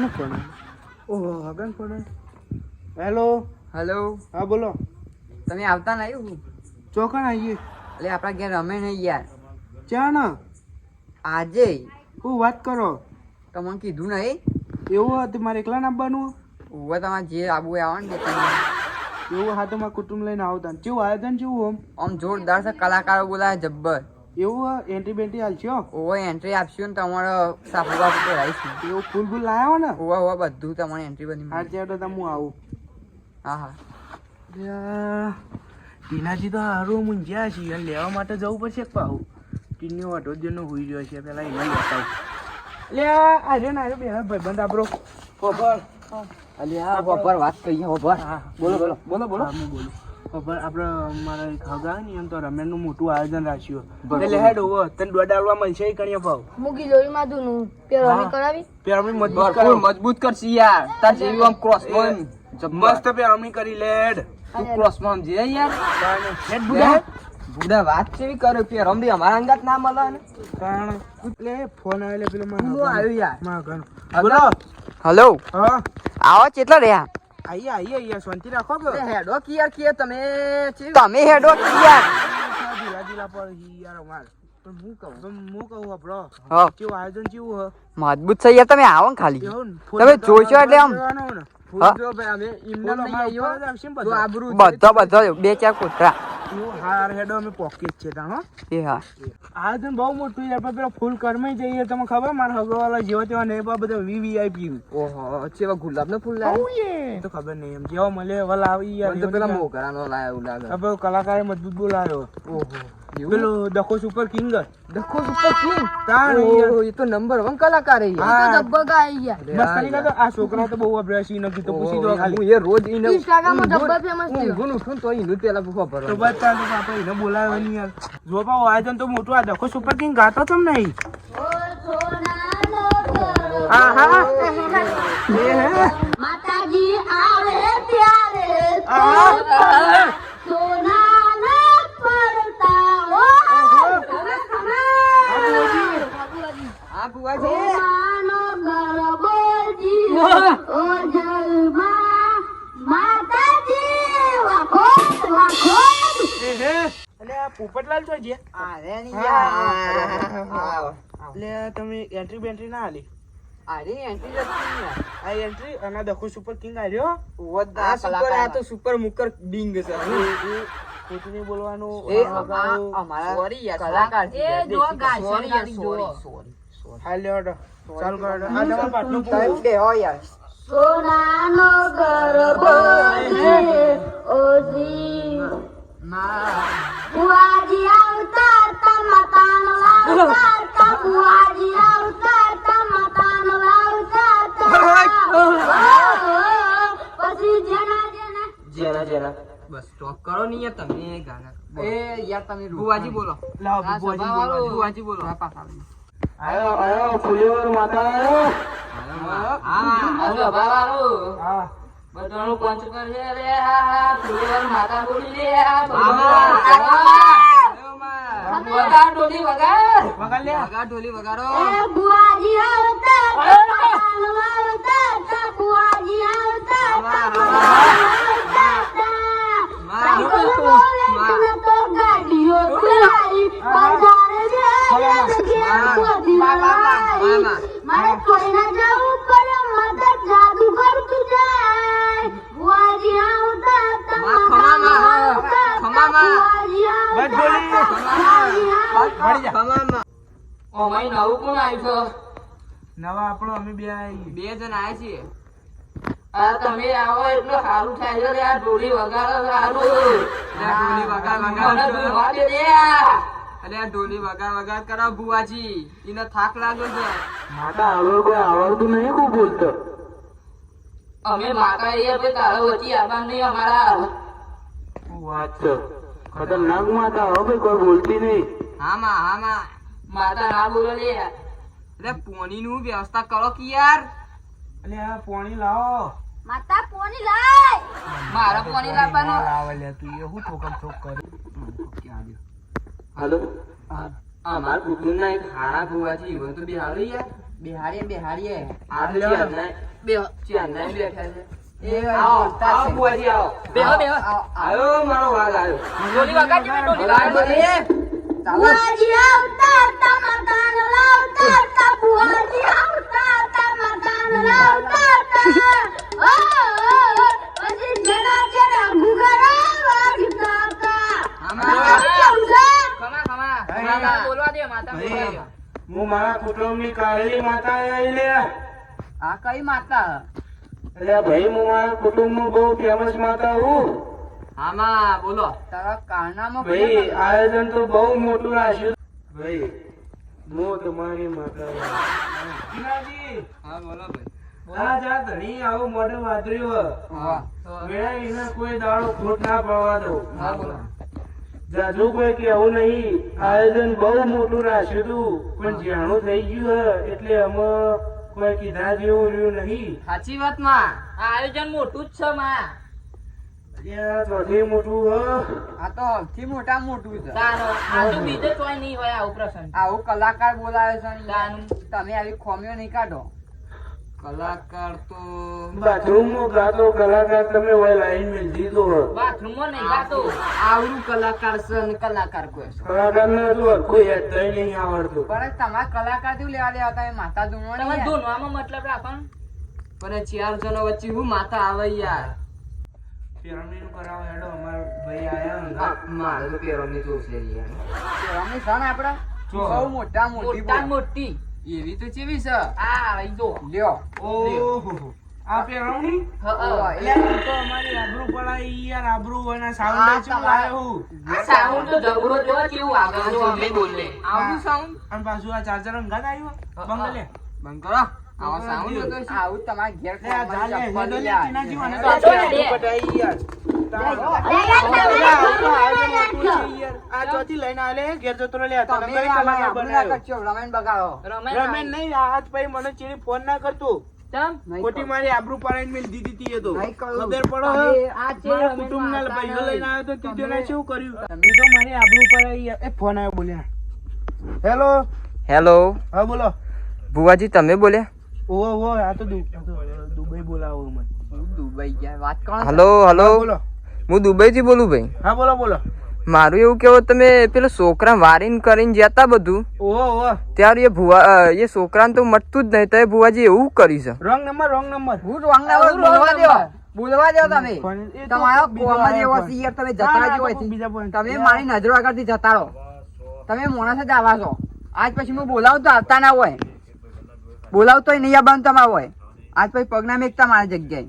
કોનો ફોન ઓહો હગન phone hello hello હા બોલો. તમે આવતા નહીં ચોકણ આવીએ? એટલે આપણા ઘેર રમે નહીં યાર. ચા ના? આજે? હું વાત કરો? તમે કીધું નહીં? એવું હતું મારે એકલા નાખવાનું ઊભો તમારે જે આબુ આવે ને એવું હા તો મારા કુટુંબ લઈને આવતા. કેવું આયોજન કેવું આમ? આમ જોરદાર છે કલાકારો બોલાય જબ્બર. એવું એન્ટ્રી બેન્ટ્રી આલશો ઓવો એન્ટ્રી આપશો ને તમારો સાપુ બાપુ કરાવીશું એવું ફૂલ ફૂલ લાયા હો ને? ઓવા ઓવા બધું તમારે એન્ટ્રી બની હા તો હું આવું. હા હા. ટીનાજી તો હારું મૂંઝ્યા છીએ અને લેવા માટે જવું પડશે કે ટીની ટીનનો વાટો જેનો હોઈ રહ્યો છે પેલા એને બતાવું લે આજે ને આજે બે ભાઈબંધ આપણો. ખબર અલ્યા બપોર વાત કહીએ હા બોલો બોલો. બોલો બોલો. હું બોલું. ખબર આપણે મારે હગા ને એમ તો રમેશનું મોટું આયોજન રાખ્યું. એટલે હેડ હોવો તને દોઢ આવવા મળશે એ કણીએ ભાવ. મૂકી જોડી માં નું પેલો કરાવી. પેરમણી મજબૂત કર મજબૂત કરશી યાર. તાર જેવી આમ ક્રોસમાં મસ્ત પેરમણી કરી લેડ તું ક્રોસમાં જે યાર. હેડ બુડા. બુડા વાત કેવી કરે પે રમડી અમારા અંગાત ના મળે ને. કારણ એટલે ફોન આવેલો પેલો મારો આવ્યો યાર. મારા હગાનો. હેલો. બોલો. હલો. હા. આવો કેટલા રહ્યા? આઈએ આઈએ આઈએ શાંતિ રાખો કે? હેડો કિયાર કિયા તમે તમે હેડો કિયાર. જિલ્લા જિલ્લા પર હી યાર અમાર. પણ હું કહું તો હું કહું આપણો હા. કેવું આયોજન કેવું હ? મજબૂત છે યાર તમે આવો ને ખાલી? તમે જોઈશો એટલે આમ- બધો બધો બે ચાર કૂતરા. એવું હાર હેડો અમે પોકેટ છે હો. એ હા. આયોજન બહુ મોટું છે આપણે પેલા ફૂલ કરમાઈ જઈએ તમને ખબર? મારા હગવાવાળા જેવા તેવા નહીં પણ બધા વીવીઆઈપી ઓહો ચેવા ગુલાબ નો ફૂલ તો ખબર નહીં એમ જેવા મળે એવા લાવી યાર તો પેલા એવું લાગે. આપણે કલાકારે મજબૂત બોલાયો ઓહો. પેલો દખો સુપર કિંગ દખો સુપર કિંગ તાણ એ તો નંબર 1 કલાકાર હે આ હા. ધબ્બો ગાઈ ગયા બસ ના તો. આ છોકરા તો બહુ અભ્યાસી નથી તો પૂછી દો ખાલી. હું એ રોજ ઈને ઇન્સ્ટાગ્રામમાં જબ્બર ફેમસ છે ને ઉઠું તો ઈનું પેલા ભૂખો તો બસ તાણ તો આપણે એને બોલાવે યાર. જો પાવ આયોજન તો મોટું આ દખો સુપર કિંગ ગાતો તમ નહીં. હા હા એ હે માતાજી આવે ત્યારે આહા. એટલે આ પોપટલાલ તો યાર. એટલે તમે એન્ટ્રી બેન્ટ્રી ના આલી. અરે એન્ટ્રી આ એન્ટ્રી અને દખો સુપર કિંગ આવ્યો આ સુપર આ તો સુપર મુકર બિંગ છે. ખોટું નહીં બોલવાનું. એ અમારા સોરી યાર કલાકાર એ જો ગાય, સોરી યાર, સોરી સોરી, જો. Sorry, sorry. હા લ્યો હટો. ચાલુ કરો. આ તમારા પાટનું તમે પૂરું. બેહો યાર. સોનાનો ગરબોજી ઓજી. બુઆજી આવતા તા મકાન બુઆજી આવતા તા મકાન પછી જેના જેના. જેના જેના. બસ સ્ટોપ કરો નહીં યાર તમે. ગાના. એ યાર તમે બુવાજી બોલો. લાવો. બોલો. બોલો. આ પાછા. આયો આયો ફુલેવર માતા આયો. હા હા. બધાનું પંચ કરજે રે હા હા ફુલેવર માતા બોલી રે આ હા. ઢોલી વગાડ વગાડ લે. વગાડ ઢોલી વગાડો એ બુઆજી આવતા તા તા બુઆજી આવતા તા મકાન વાવતા તા સાયકલ બોલે બુઆજી આવતા બસ ઢોલી. તા બુઆજી આવતા વળી જા. અમારી નવું કોણ આવ્યું છે નવા આપણો અમે બે આઈ બે જણ આયા છીએ. આ તમે આવો એટલું સારું થાય છે આ ઢોલી વગાડો સારું ઢોલી વગાડ વગાડ અરે આ ઢોલી વગાડ વગાડ કરો બુવાજી એને થાક લાગ્યો છે. માતા આવડતું કોઈ આવડતું નહીં ખૂબ બોલતો. અમે માકા એ ભાઈ વચ્ચે આવવા નહીં અમારા. વાત છે? ખતરનાક માતા હવે ભાઈ કોઈ બોલતી નહીં. હામાં હામાં. માતા ના બોલો. લે અરે પોણી નું વ્યવસ્થા કરો કે યાર? અલે આ પોણી લાવો. માતા પોની લાય. મારા પોણી લાવવાનો. આવે લે તું. એ હું ઠોકમ ઠોક કરે હાલો અમાર કુટુંબ ના એક ખાણા બુવાજી ઈવન તો બિહારી યાર બિહારીએ બિહારીએ. આ લ્યો. ચેન્નાઈ બેઠા છે. એ આવો બોલતા આવો આવો બેહો બેહો. આવ્યો મારો વાઘ આવ્યો. ડોલી વગાડજે ને, ભાઈ. માતા બોલવા દે માતા બોલવા ભાઈ, હું મારા કુટુંબની કાળી માતા લે. આ કઈ માતા? અરે ભાઈ હું મારા કુટુંબમાં બહુ ફેમસ માતા હું. આમાં બોલો. તારા કાનામાં ભાઈ આયોજન તો બહુ મોટું રાખ્યું. ભાઈ હું તમારી માતા હા બોલો ભાઈ. આ જા ધણી આવું મોઢું વાદળ્યું હા. મેળા એને કોઈ દાડો ખોટ ના પડવા દો હા બોલો. જાજુ કોઈ કેવું નહીં. આયોજન બહુ મોટું રાખ્યું હતું પણ જાણું થઈ ગયું હે એટલે અમે કોઈ કીધા જેવું રહ્યું નહીં. સાચી વાતમાં. આ આયોજન મોટું જ છે માં. મોટું આ તો સૌથી મોટા મોટું છે. આ તો બીજે ચોય નહીં હોય આવું પ્રસંગ. આવું કલાકાર બોલાવે છે ને તમે આવી ખોમીઓ નહીં કાઢો. કલાકાર તો બાથરૂમમાં ગાતો કલાકાર તમે હોય લાઈન મેં દીધો હ બાથરૂમમાં નહીં ગાતો આવડું કલાકાર છે અને કલાકાર કોઈ કલાકાર ને તો કોઈ હેડ નહીં આવડતું. પણ તમાર કલાકારથી લેવા દેવા તમે માતા તમે ધૂણવાની ધૂનવામાં મતલબ રાખવાનું પણ ચાર જણો વચ્ચે હું માતા આવે યાર. પેરણીનું કરાવો હેડો અમાર ભાઈ આયા મારે તો પેરોની જોશે યાર. ને આપડા. મોટા મોટી ને. મોટી. એવી તો ચેવી છે? આ રહી જો. લ્યો. ઓહો આ પેરવણી હ, હ. એટલે તું તો અમારી આબરૂ પડાઈ યાર આબરૂ અને આ સાઉન્ડ તમારે- આવે હું? આ સાઉન્ડ તો જબરો જો કેવું આગળ જો અમે બોલે આવું સાઉન્ડ અને પાછું આ ચાર્જર અંગાત આવ્યું? બંગલે? બંધ કરો. આવો સાઉન્ડ છે. આવું તમારા ઘેર આ ચાલે ચપ્પલ લે લ્યા. ટીના જીવાને તો પડાઈ યાર આ ચોથી લઈને આલે ઘેર જતો રહે લે તને તમે કઈ આમાં કલાકાર આબરૂ ના બનાવ્યો કરશો, રમાઈને બગાડો. રમે રમેન નહીં આ હાથ મને ચીડી ફોન ના કરતો ખોટી મારી આબરૂ પડાઈને મેલ દીધી તી તો ખબર પડો આ છે મારા રમેન કુટુંબના લઈને આવ્યો તો તીજો શું કર્યું એ તો મારી આબરૂ પડાઈ એ ફોન આવ્યો બોલ્યા હેલો. હેલો હા બોલો. ભુવાજી તમે બોલ્યા? ઓહો ઓહો આ તો દુબઈ બોલાવો મને દુબઈ ગયા. વાત કરો? હેલો. હલો બોલો. હું દુબઈથી બોલું ભાઈ? હા બોલો બોલો. મારું એવું કેવું તમે પેલો છોકરા વારીન કરીને જતા બધું? ઓહો ઓહો. ત્યારે એ ભુવા એ છોકરાને તો મટતું જ નહીં તો ભુવાજી એવું કર્યું છે. રોંગ નંબર રોંગ નંબર હું રોંગ નંબર બોલવા દેવા બોલવા દેવા તમે. તમારો બીજો જેવો સિયર તમે જતા જ હોય. તમે મારી નજરો આગળથી જતા રહો. તમે માણસ જ આવા છો. આજ પછી હું બોલાવું તો આવતા ના હોય. બોલાવતોય નહીં આવવાનું તમારે હોય. આજ પછી પગના મેકતા મારી જગ્યાએ.